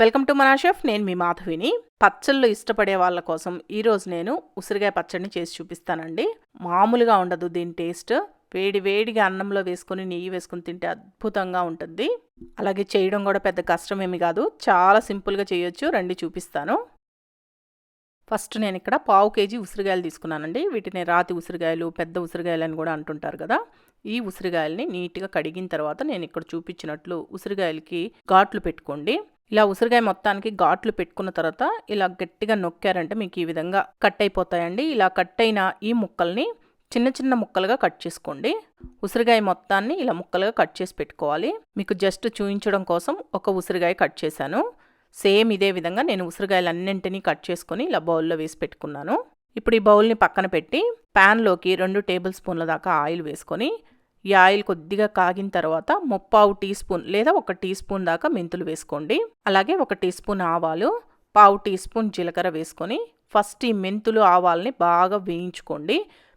Welcome to మనాషెఫ్ నేను మీ మాధవిని. పచ్చళ్ళు ఇష్టపడే వాళ్ళ కోసం ఈరోజు నేను ఉసిరికాయ పచ్చడిని చేసి చూపిస్తానండి. మామూలుగా ఉండదు దీని టేస్ట్. వేడి వేడిగా అన్నంలో వేసుకొని నెయ్యి వేసుకొని తింటే అద్భుతంగా ఉంటుంది. అలాగే చేయడం కూడా పెద్ద కష్టం ఏమి కాదు. చాలా సింపుల్గా చేయొచ్చు. రండి చూపిస్తాను. ఫస్ట్ నేను ఇక్కడ పావు కేజీ ఉసిరికాయలు తీసుకున్నానండి. వీటిని రాతి ఉసిరికాయలు పెద్ద ఉసిరికాయలు అని కూడా అంటుంటారు కదా. ఈ ఉసిరికాయల్ని నీట్గా కడిగిన తర్వాత నేను ఇక్కడ చూపించినట్లు ఉసిరికాయలకి ఘాట్లు పెట్టుకోండి. ఇలా ఉసిరికాయ మొత్తానికి ఘాట్లు పెట్టుకున్న తర్వాత ఇలా గట్టిగా నొక్కారంటే మీకు ఈ విధంగా కట్ అయిపోతాయండి. ఇలా కట్ అయిన ఈ ముక్కల్ని చిన్న చిన్న ముక్కలుగా కట్ చేసుకోండి. ఉసిరికాయ మొత్తాన్ని ఇలా ముక్కలుగా కట్ చేసి పెట్టుకోవాలి. మీకు జస్ట్ చూపించడం కోసం ఒక ఉసిరికాయ కట్ చేశాను. సేమ్ ఇదే విధంగా నేను ఉసిరికాయలన్నింటినీ కట్ చేసుకొని ఇలా బౌల్లో వేసి పెట్టుకున్నాను. ఇప్పుడు ఈ బౌల్ని పక్కన పెట్టి ప్యాన్లోకి రెండు టేబుల్ స్పూన్ల దాకా ఆయిల్ వేసుకొని ఈ ఆయిల్ కొద్దిగా కాగిన తర్వాత ముప్పావు టీ స్పూన్ లేదా ఒక టీ స్పూన్ దాకా మెంతులు వేసుకోండి. అలాగే ఒక టీ స్పూన్ ఆవాలు పావు టీ స్పూన్ జీలకర్ర వేసుకొని ఫస్ట్ ఈ మెంతులు ఆవాల్ని బాగా వేయించుకోండి.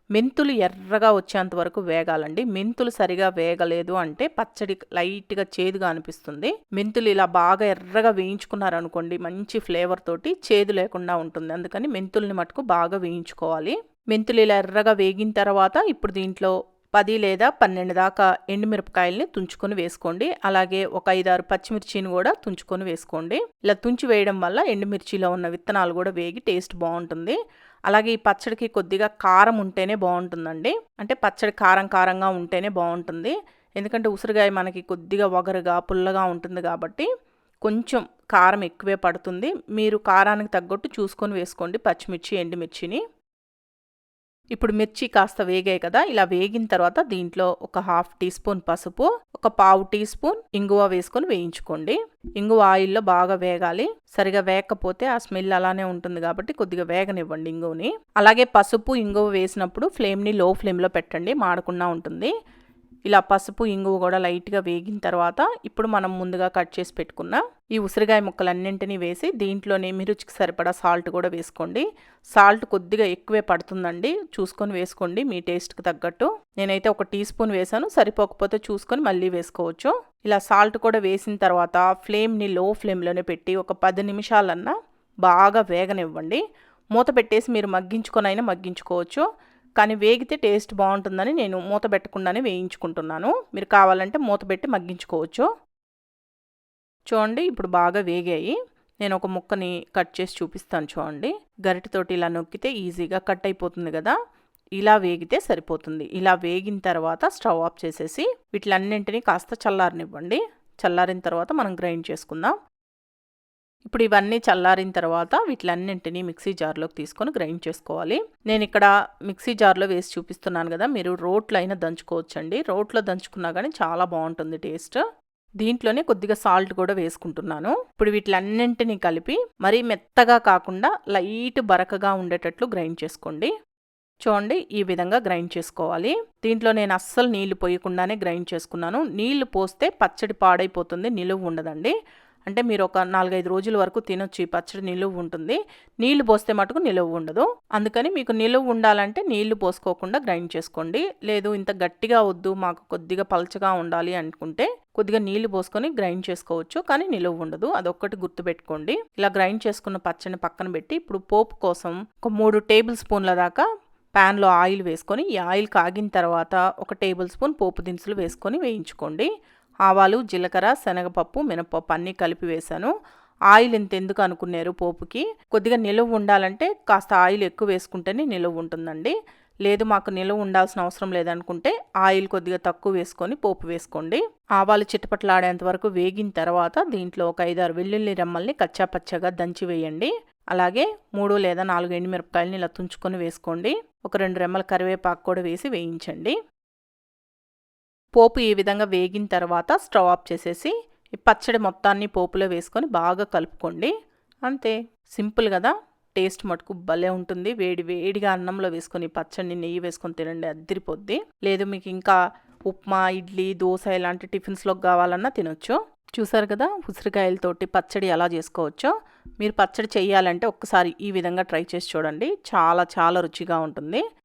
మెంతులు ఎర్రగా వచ్చేంత వరకు వేగాలండి. మెంతులు సరిగా వేగలేదు అంటే పచ్చడి లైట్గా చేదుగా అనిపిస్తుంది. మెంతులు ఇలా బాగా ఎర్రగా వేయించుకున్నారనుకోండి మంచి ఫ్లేవర్ తోటి చేదు లేకుండా ఉంటుంది. అందుకని మెంతుల్ని మటుకు బాగా వేయించుకోవాలి. మెంతులు ఇలా ఎర్రగా వేగిన తర్వాత ఇప్పుడు దీంట్లో పది లేదా పన్నెండు దాకా ఎండుమిరపకాయల్ని తుంచుకొని వేసుకోండి. అలాగే ఒక ఐదారు పచ్చిమిర్చిని కూడా తుంచుకొని వేసుకోండి. ఇలా తుంచి వేయడం వల్ల ఎండుమిర్చిలో ఉన్న విత్తనాలు కూడా వేగి టేస్ట్ బాగుంటుంది. అలాగే ఈ పచ్చడికి కొద్దిగా కారం ఉంటేనే బాగుంటుందండి. అంటే పచ్చడి కారం కారంగా ఉంటేనే బాగుంటుంది. ఎందుకంటే ఉసిరికాయ మనకి కొద్దిగా వగరుగా పుల్లగా ఉంటుంది కాబట్టి కొంచెం కారం ఎక్కువే పడుతుంది. మీరు కారానికి తగ్గట్టు చూసుకొని వేసుకోండి పచ్చిమిర్చి ఎండుమిర్చిని. ఇప్పుడు మిర్చి కాస్త వేగాయి కదా ఇలా వేగిన తర్వాత దీంట్లో ఒక హాఫ్ టీ స్పూన్ పసుపు ఒక పావు టీ స్పూన్ ఇంగువ వేసుకొని వేయించుకోండి. ఇంగువ ఆయిల్లో బాగా వేగాలి. సరిగా వేగకపోతే ఆ స్మెల్ అలానే ఉంటుంది కాబట్టి కొద్దిగా వేగనివ్వండి ఇంగువని. అలాగే పసుపు ఇంగువ వేసినప్పుడు ఫ్లేమ్ని లో ఫ్లేమ్లో పెట్టండి మాడకుండా ఉంటుంది. ఇలా పసుపు ఇంగువ కూడా లైట్గా వేగిన తర్వాత ఇప్పుడు మనం ముందుగా కట్ చేసి పెట్టుకున్న ఈ ఉసిరికాయ ముక్కలన్నింటినీ వేసి దీంట్లోనే మీ రుచికి సరిపడా సాల్ట్ కూడా వేసుకోండి. సాల్ట్ కొద్దిగా ఎక్కువే పడుతుందండి. చూసుకొని వేసుకోండి మీ టేస్ట్కి తగ్గట్టు. నేనైతే ఒక టీ స్పూన్ వేసాను. సరిపోకపోతే చూసుకొని మళ్ళీ వేసుకోవచ్చు. ఇలా సాల్ట్ కూడా వేసిన తర్వాత ఫ్లేమ్ని లో ఫ్లేమ్లోనే పెట్టి ఒక పది నిమిషాలన్నా బాగా వేగనివ్వండి. మూత పెట్టేసి మీరు మగ్గించుకొనైనా మగ్గించుకోవచ్చు. కానీ వేగితే టేస్ట్ బాగుంటుందని నేను మూత పెట్టకుండానే వేయించుకుంటున్నాను. మీరు కావాలంటే మూత పెట్టి మగ్గించుకోవచ్చు. చూడండి ఇప్పుడు బాగా వేగాయి. నేను ఒక ముక్కని కట్ చేసి చూపిస్తాను చూడండి. గరిటతోటి ఇలా నొక్కితే ఈజీగా కట్ అయిపోతుంది కదా. ఇలా వేగితే సరిపోతుంది. ఇలా వేగిన తర్వాత స్టవ్ ఆఫ్ చేసేసి వీటిలన్నింటినీ కాస్త చల్లారనివ్వండి. చల్లారిన తర్వాత మనం గ్రైండ్ చేసుకుందాం. ఇప్పుడు ఇవన్నీ చల్లారిన తర్వాత వీటిలన్నింటినీ మిక్సీ జార్లోకి తీసుకొని గ్రైండ్ చేసుకోవాలి. నేను ఇక్కడ మిక్సీ జార్లో వేసి చూపిస్తున్నాను కదా మీరు రోట్లో అయినా దంచుకోవచ్చండి. రోట్లో దంచుకున్నా కానీ చాలా బాగుంటుంది టేస్ట్. దీంట్లోనే కొద్దిగా సాల్ట్ కూడా వేసుకుంటున్నాను. ఇప్పుడు వీటిలన్నింటినీ కలిపి మరీ మెత్తగా కాకుండా లైట్ బరకగా ఉండేటట్లు గ్రైండ్ చేసుకోండి. చూడండి ఈ విధంగా గ్రైండ్ చేసుకోవాలి. దీంట్లో నేను అస్సలు నీళ్ళు పోయకుండానే గ్రైండ్ చేసుకున్నాను. నీళ్ళు పోస్తే పచ్చడి పాడైపోతుంది నిలువ ఉండదండి. అంటే మీరు ఒక నాలుగైదు రోజుల వరకు తినొచ్చు ఈ పచ్చడి నిలువ ఉంటుంది. నీళ్ళు పోస్తే మటుకు నిలువ ఉండదు. అందుకని మీకు నిలువ ఉండాలంటే నీళ్ళు పోసుకోకుండా గ్రైండ్ చేసుకోండి. లేదు ఇంత గట్టిగా వద్దు మాకు కొద్దిగా పలచగా ఉండాలి అనుకుంటే కొద్దిగా నీళ్ళు పోసుకొని గ్రైండ్ చేసుకోవచ్చు కానీ నిలువ ఉండదు. అదొక్కటి గుర్తుపెట్టుకోండి. ఇలా గ్రైండ్ చేసుకున్న పచ్చడిని పక్కన పెట్టి ఇప్పుడు పోపు కోసం ఒక మూడు టేబుల్ స్పూన్ల దాకా ప్యాన్లో ఆయిల్ వేసుకొని ఈ ఆయిల్ కాగిన తర్వాత ఒక టేబుల్ స్పూన్ పోపు దినుసులు వేసుకొని వేయించుకోండి. ఆవాలు జీలకర్ర శనగపప్పు మినపప్పు అన్నీ కలిపి వేశాను. ఆయిల్ ఇంత ఎందుకు అనుకున్నారు పోపుకి? కొద్దిగా నిలువ ఉండాలంటే కాస్త ఆయిల్ ఎక్కువ వేసుకుంటేనే నిలువ ఉంటుందండి. లేదు మాకు నిలువ ఉండాల్సిన అవసరం లేదనుకుంటే ఆయిల్ కొద్దిగా తక్కువ వేసుకొని పోపు వేసుకోండి. ఆవాలు చిటపట్లాడేంత వరకు వేగిన తర్వాత దీంట్లో ఒక ఐదారు వెల్లుల్లి రెమ్మల్ని కచ్చాపచ్చగా దంచి వేయండి. అలాగే మూడు లేదా నాలుగు ఎండుమిరపకాయలని ఇలా తుంచుకొని వేసుకోండి. ఒక రెండు రెమ్మల కరివేపాకు కూడా వేసి వేయించండి. పోపు ఈ విధంగా వేగిన తర్వాత స్టవ్ ఆఫ్ చేసేసి పచ్చడి మొత్తాన్ని పోపులో వేసుకొని బాగా కలుపుకోండి. అంతే. సింపుల్ కదా? టేస్ట్ మటుకు భలే ఉంటుంది. వేడి వేడిగా అన్నంలో వేసుకొని పచ్చడిని నెయ్యి వేసుకొని తినండి అద్దరిపోద్ది లేదు మీకు ఇంకా ఉప్మా ఇడ్లీ దోశ ఇలాంటి టిఫిన్స్లోకి కావాలన్నా తినొచ్చు. చూసారు కదా? ఉసిరికాయలతోటి పచ్చడి ఎలా చేసుకోవచ్చో. మీరు పచ్చడి చేయాలంటే ఒక్కసారి ఈ విధంగా ట్రై చేసి చూడండి. చాలా చాలా రుచిగా ఉంటుంది.